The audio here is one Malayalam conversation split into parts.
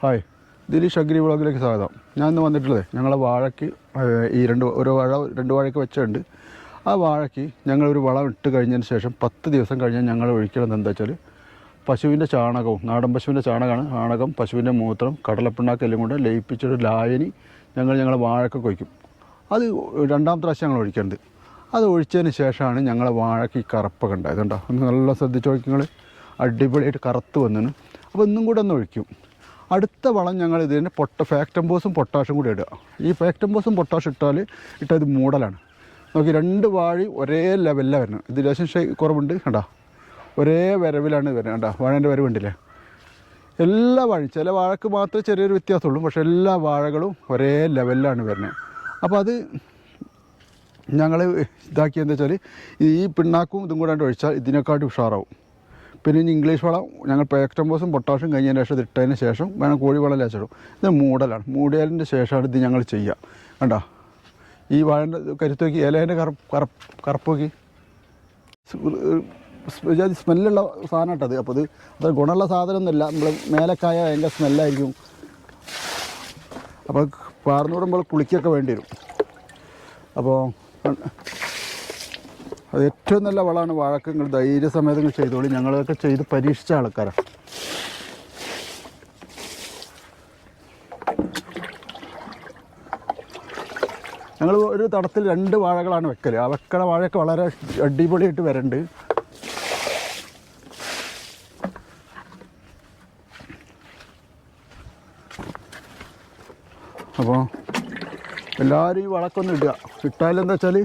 ഹായ്. ദിലീഷ് അഗ്രി വ്ളോഗിലേക്ക് സ്വാഗതം. ഞാൻ ഇന്ന് വന്നിട്ടുള്ളത് ഞങ്ങളെ വാഴയ്ക്ക് ഈ രണ്ട് ഒരു വാഴ രണ്ട് വാഴയ്ക്ക് വെച്ചിട്ടുണ്ട്. ആ വാഴയ്ക്ക് ഞങ്ങളൊരു വളം ഇട്ട് കഴിഞ്ഞതിന് ശേഷം പത്ത് ദിവസം കഴിഞ്ഞാൽ ഞങ്ങൾ ഒഴിക്കുന്നത് എന്താ വെച്ചാൽ പശുവിന്റെ ചാണകവും നാടൻ പശുവിന്റെ ചാണകമാണ്. ചാണകം പശുവിന്റെ മൂത്രം കടലപ്പിണ്ണാക്ക് എല്ലാം കൊണ്ട് ലയിപ്പിച്ചൊരു ലായനി ഞങ്ങൾ ഞങ്ങളെ വാഴയ്ക്ക് കൊയ്ക്കും. അത് രണ്ടാമത്തെ പ്രാവശ്യം ഞങ്ങൾ ഒഴിക്കേണ്ടത് അത് ഒഴിച്ചതിന് ശേഷമാണ് ഞങ്ങളെ വാഴയ്ക്ക് കറുപ്പൊക്കെ ഉണ്ടായത് കേട്ടോ ഒന്ന് നല്ല ശ്രദ്ധിച്ച് നോക്കിങ്ങൾ അടിപൊളിയായിട്ട് കറുത്ത് വന്നിന്. അപ്പോൾ ഇന്നും കൂടെ ഒന്ന് ഒഴിക്കും. അടുത്ത വളം ഞങ്ങൾ ഇതിന് പൊട്ട ഫാക്ടംബോസും പൊട്ടാഷും കൂടി ഇടുക. ഈ ഫാക്ടംബോസും പൊട്ടാഷും ഇട്ടാൽ ഇട്ടത് മൂടലാണ്. നോക്കി രണ്ട് വാഴി ഒരേ ലെവലിലാണ് വരുന്നത്. ഇത് ലേശം ഷേ കുറവുണ്ട് കണ്ടോ? ഒരേ വരവിലാണ് വരുന്നത് കണ്ടോ? വാഴേന്റെ വരവുണ്ടില്ലേ എല്ലാ വാഴയും ചില വാഴക്ക് മാത്രമേ ചെറിയൊരു വ്യത്യാസമുള്ളൂ പക്ഷേ എല്ലാ വാഴകളും ഒരേ ലെവലിലാണ് വരുന്നത്. അപ്പോൾ അത് ഞങ്ങൾ ഇതാക്കി എന്താ വെച്ചാൽ ഈ പിണ്ണാക്കും ഇതും കൂടാണ്ട് ഒഴിച്ചാൽ ഇതിനെക്കാട്ടി ഉഷാറാവും. പിന്നെ ഇനി ഇംഗ്ലീഷ് വളം ഞങ്ങൾ പേക്ടംബോസും പൊട്ടാഷും കഴിഞ്ഞതിന് ശേഷം ഇട്ടതിന് ശേഷം വേണം കോഴി വളം ലേച്ചിടും ഇത് മൂടലാണ്. മൂടിയതിന്റെ ശേഷമാണ് ഇത് ഞങ്ങൾ ചെയ്യുക. കണ്ടോ? ഈ വാഴന്റെ കരുത്തോക്കി ഇലേന്റെ കറുപ്പ് കറുപ്പ് കറുപ്പ് നോക്കി. ജാതി സ്മെല്ലുള്ള സാധനം ഇട്ടത് അപ്പോൾ ഇത് അത് ഗുണമുള്ള സാധനമൊന്നുമില്ല. നമ്മൾ മേലക്കായ അതിന്റെ സ്മെല്ലായിരിക്കും. അപ്പോൾ പാർന്നുവിടുമ്പോൾ കുളിക്കൊക്കെ വേണ്ടി വരും. അപ്പോൾ അത് ഏറ്റവും നല്ല വളമാണ് വാഴക്ക് നിങ്ങൾ ചെയ്തോളി. ഞങ്ങളൊക്കെ ചെയ്ത് പരീക്ഷിച്ച ആൾക്കാരാണ് ഞങ്ങൾ ഒരു തടത്തിൽ രണ്ട് വാഴകളാണ് വെക്കൽ ആ വെക്കണ വാഴയൊക്കെ വളരെ അടിപൊളിയായിട്ട് വരണ്ട്. അപ്പോൾ എല്ലാവരും ഈ വളക്കൊന്നും ഇടുക. ഇട്ടാലെന്താ വെച്ചാൽ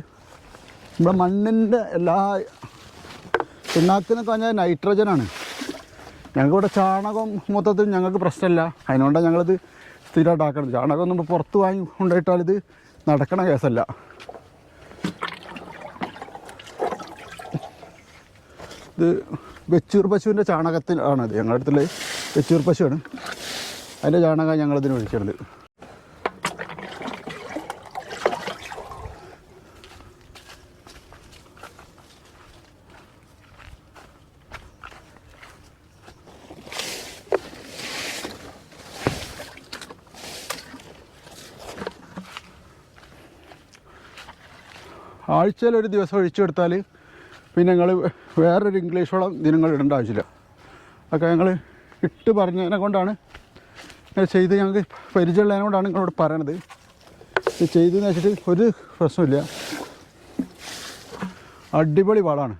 നമ്മുടെ മണ്ണിന്റെ എല്ലാ പിണ്ണാക്കിനൊക്കെ പറഞ്ഞാൽ നൈട്രജനാണ്. ഞങ്ങൾക്കിവിടെ ചാണകം മൊത്തത്തിൽ ഞങ്ങൾക്ക് പ്രശ്നമില്ല. അതിനുകൊണ്ടാണ് ഞങ്ങളിത് സ്ഥിരമായിട്ടാക്കണത്. ചാണകം ഒന്നും പുറത്ത് വാങ്ങി കൊണ്ടുപോയിട്ടാലിത് നടക്കണ കേസല്ല. ഇത് വെച്ചൂർ പശുവിന്റെ ചാണകത്തിലാണത് ഞങ്ങളുടെ അടുത്തുള്ള വെച്ചൂർ പശുവാണ്. അതിന്റെ ചാണകം ഞങ്ങളിതിന് ഒഴിക്കുന്നത് ആഴ്ചയിൽ ഒരു ദിവസം ഒഴിച്ചു കൊടുത്താൽ പിന്നെ ഞങ്ങൾ വേറൊരു ഇംഗ്ലീഷ് വളം ദിനങ്ങൾ ഇടേണ്ട ആവശ്യമില്ല. ഒക്കെ ഞങ്ങൾ ഇട്ട് പറഞ്ഞതിനെ കൊണ്ടാണ് ചെയ്ത് ഞങ്ങൾക്ക് പരിചയമുള്ളതിനെ കൊണ്ടാണ് നിങ്ങളോട് പറയണത്. ചെയ്തെന്ന് വെച്ചിട്ട് ഒരു പ്രശ്നമില്ല അടിപൊളി വളമാണ്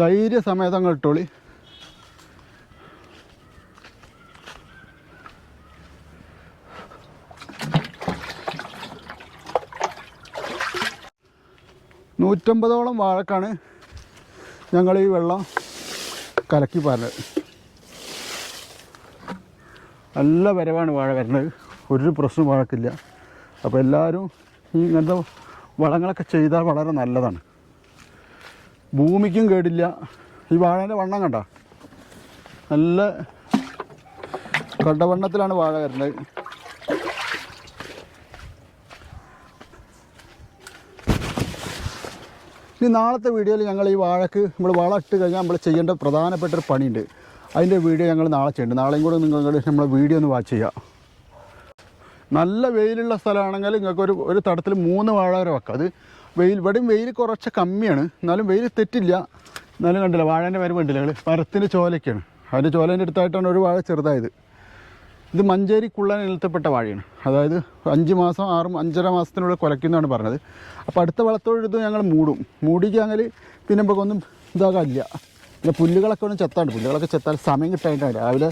ധൈര്യ സമയത്ത് അങ്ങ് ഇട്ടോളി. നൂറ്റമ്പതോളം വാഴക്കാണ് ഞങ്ങൾ ഈ വെള്ളം കലക്കി പറഞ്ഞത് നല്ല വരവാണ് വാഴ വരുന്നത്. ഒരു പ്രശ്നം വാഴക്കില്ല. അപ്പോൾ എല്ലാവരും ഈ ഇങ്ങനത്തെ വളങ്ങളൊക്കെ ചെയ്താൽ വളരെ നല്ലതാണ്. ഭൂമിക്കും കേടില്ല. ഈ വാഴേന്റെ വണ്ണം കണ്ട? നല്ല കണ്ടവണ്ണത്തിലാണ് വാഴ വരുന്നത്. ഇനി നാളത്തെ വീഡിയോയിൽ ഞങ്ങൾ ഈ വാഴക്ക് നമ്മൾ വളം ഇട്ട് കഴിഞ്ഞാൽ നമ്മൾ ചെയ്യേണ്ട പ്രധാനപ്പെട്ട ഒരു പണിയുണ്ട്. അതിന്റെ വീഡിയോ ഞങ്ങൾ നാളെ ചെയ്യുന്നുണ്ട്. നാളെയും കൂടെ നിങ്ങൾ നമ്മളെ വീഡിയോ ഒന്ന് വാച്ച് ചെയ്യുക. നല്ല വെയിലുള്ള സ്ഥലമാണെങ്കിൽ നിങ്ങൾക്ക് ഒരു ഒരു തടത്തിൽ മൂന്ന് വാഴ വരെ വെക്കാം. അത് വെയിൽ ഇവിടെയും വെയിൽ കുറച്ച് കമ്മിയാണ്. എന്നാലും വെയിൽ തെറ്റില്ല. എന്നാലും കണ്ടില്ല വാഴേന്റെ വരെ കണ്ടില്ല മരത്തിന്റെ ചോലയ്ക്കാണ് അതിന്റെ ചോലേന്റെ അടുത്തായിട്ടാണ് ഒരു വാഴ ചെറുതായത്. ഇത് മഞ്ചേരി കുള്ളൻ ഇനത്തിൽപ്പെട്ട വാഴയാണ്. അതായത് അഞ്ച് മാസം ആറ് അഞ്ചര മാസത്തിനുള്ളിൽ കുലയ്ക്കുന്നതാണ് പറഞ്ഞത്. അപ്പോൾ അടുത്ത വളത്തോടെടുത്ത് ഞങ്ങൾ മൂടും. മൂടിക്കാങ്കിൽ പിന്നെ നമുക്കൊന്നും ഇതാകാനില്ല. പിന്നെ പുല്ലുകളൊക്കെ ഒന്നും ചെത്താണ്ട് പുല്ലുകളൊക്കെ ചെത്താൻ സമയം കിട്ടാനായിട്ട് രാവിലെ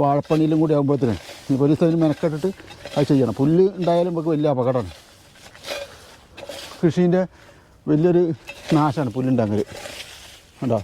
വാഴപ്പണിയിലും കൂടി ആകുമ്പോഴത്തേന് ഇപ്പോൾ ഒരു ദിവസം മെനക്കെട്ടിട്ട് അത് ചെയ്യണം. പുല്ല് ഉണ്ടായാലും നമുക്ക് വലിയ അപകടമാണ്. കൃഷീന്റെ വലിയൊരു നാശമാണ് പുല്ലുണ്ടാകൽ കണ്ടോ?